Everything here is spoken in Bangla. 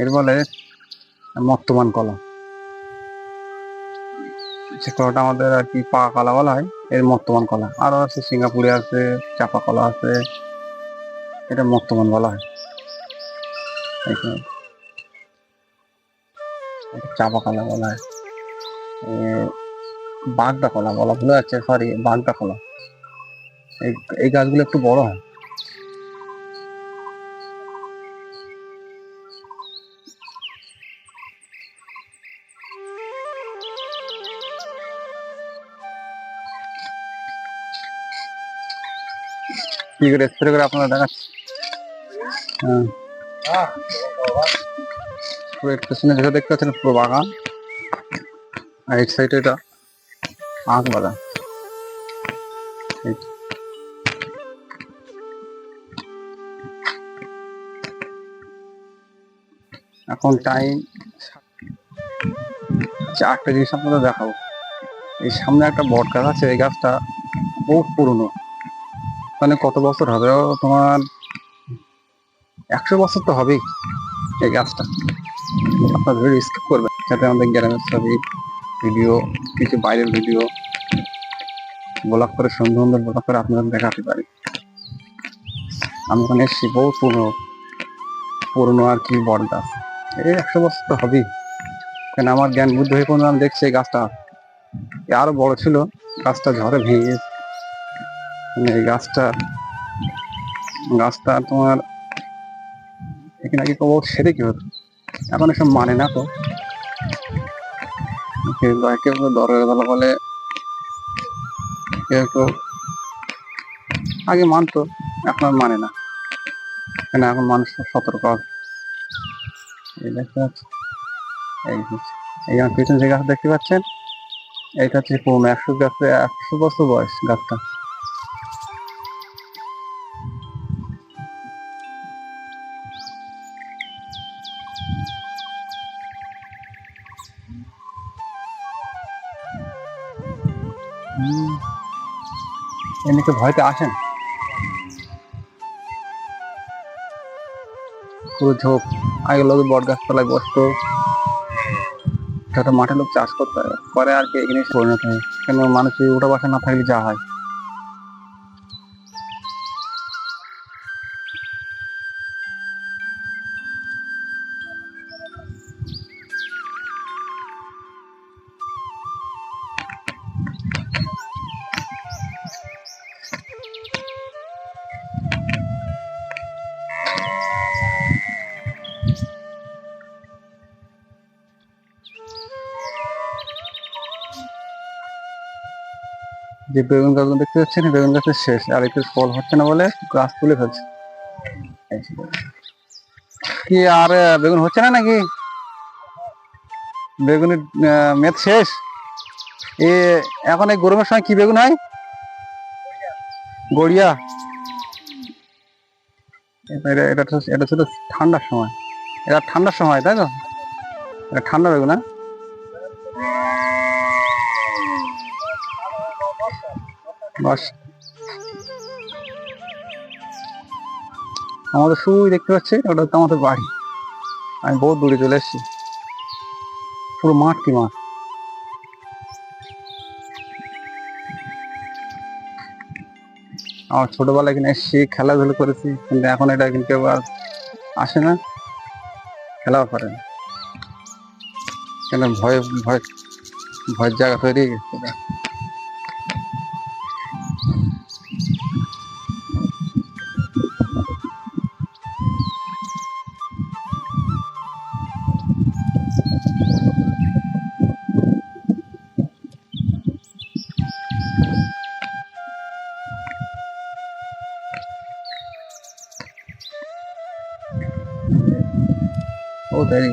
এর বলে মর্তমান কলা। যে কলাটা আমাদের আর কি পাকা কলা বলা হয়, এর মর্তমান কলা। আরও আছে, সিঙ্গাপুরে আছে, চাপা কলা আছে, এটা মর্তমান বলা হয়। চাপা কলা বলা হয়। বাগদা কলা বলা ভুলে যাচ্ছে সরি বাগদা কলা। এই এই গাছগুলো একটু বড় হয়। কি করে স্প্রে করে আপনারা দেখাচ্ছি হ্যাঁ। পুরো এর পেছনে যেটা দেখতে পাচ্ছেন, পুরো বাগান। আর এই সাইডে এটা আখ বাগান। এখন টাইম চারটা জিনিস আপনাদের দেখাবো। এই সামনে একটা বট গাছ আছে, এই গাছটা বহু পুরনো। মানে কত বছর হবে? তোমার একশো বছর তো হবেই এই গাছটা। আপনার স্কিপ করবেন, যাতে আমাদের গ্রামের ছবি ভিডিও কিছু বাইরের ভিডিও ব্লগ করে সুন্দর সুন্দর ব্লগ করে আপনাদের দেখাতে পারি। আমি ওখানে এসেছি বহু পুরনো। পুরনো আর কি বট গাছ। এই একশো বছর তো হবেই। কেন আমার জ্ঞান বুদ্ধ হয়ে আমি দেখছি এই গাছটা। আরও বড় ছিল, গাছটা ঝড়ে ভেঙে গেছে। মানে এই গাছটা গাছটা তোমার এখানে আগে কবর সেরে কি হতো এখন এসব মানে না তো। কেউ কেউ বেলা বলে, কেউ কেউ আগে মানতো, এখন আর মানে না। কেন এখন মানুষ সতর্ক আছে। দেখতে এই এই পিছনে যে গাছ দেখতে পাচ্ছেন, এইটা হচ্ছে পুরনো একশো গাছে একশো বছর বয়স গাছটা। ভয়তে আসেন। পুরো ঝোপ আগে লোক বট গাছতলায় বসতো। যাতে মাঠে লোক চাষ করতে পারে। করে আর কি এখানে পরিণত হয় কেন মানুষের উঠা বাসা না থাকলে যা হয়। যে বেগুন গাছগুলো দেখতে পাচ্ছেন বেগুন গাছের শেষ। আর একটু ফল হচ্ছে না বলে গাছ তুলে ফেলছে। কি আর বেগুন হচ্ছে না নাকি? বেগুনের মেদ শেষ? এ, এখন এই গরমের সময় কি বেগুন হয়? গড়িয়া। এটা এটা এটা ছিল ঠান্ডার সময়। এটা ঠান্ডার সময়, তাই তো? এটা ঠান্ডা বেগুন হ্যাঁ? বাস। আমাদের শুরুই দেখতে পাচ্ছি, ওটা হচ্ছে আমাদের বাড়ি। আমি বহুত দূরে চলে এসেছি। পুরো মাঠ কি মাঠ? আমার ছোটবেলায় এখানে এসেছি, খেলাধুলো করেছি, কিন্তু এখন এটা কিন্তু কেউ আর আসে না। খেলাও করে না। কেন ভয় ভয়, ভয়ের জায়গা তৈরি হয়ে গেছে। এটা। ও তাই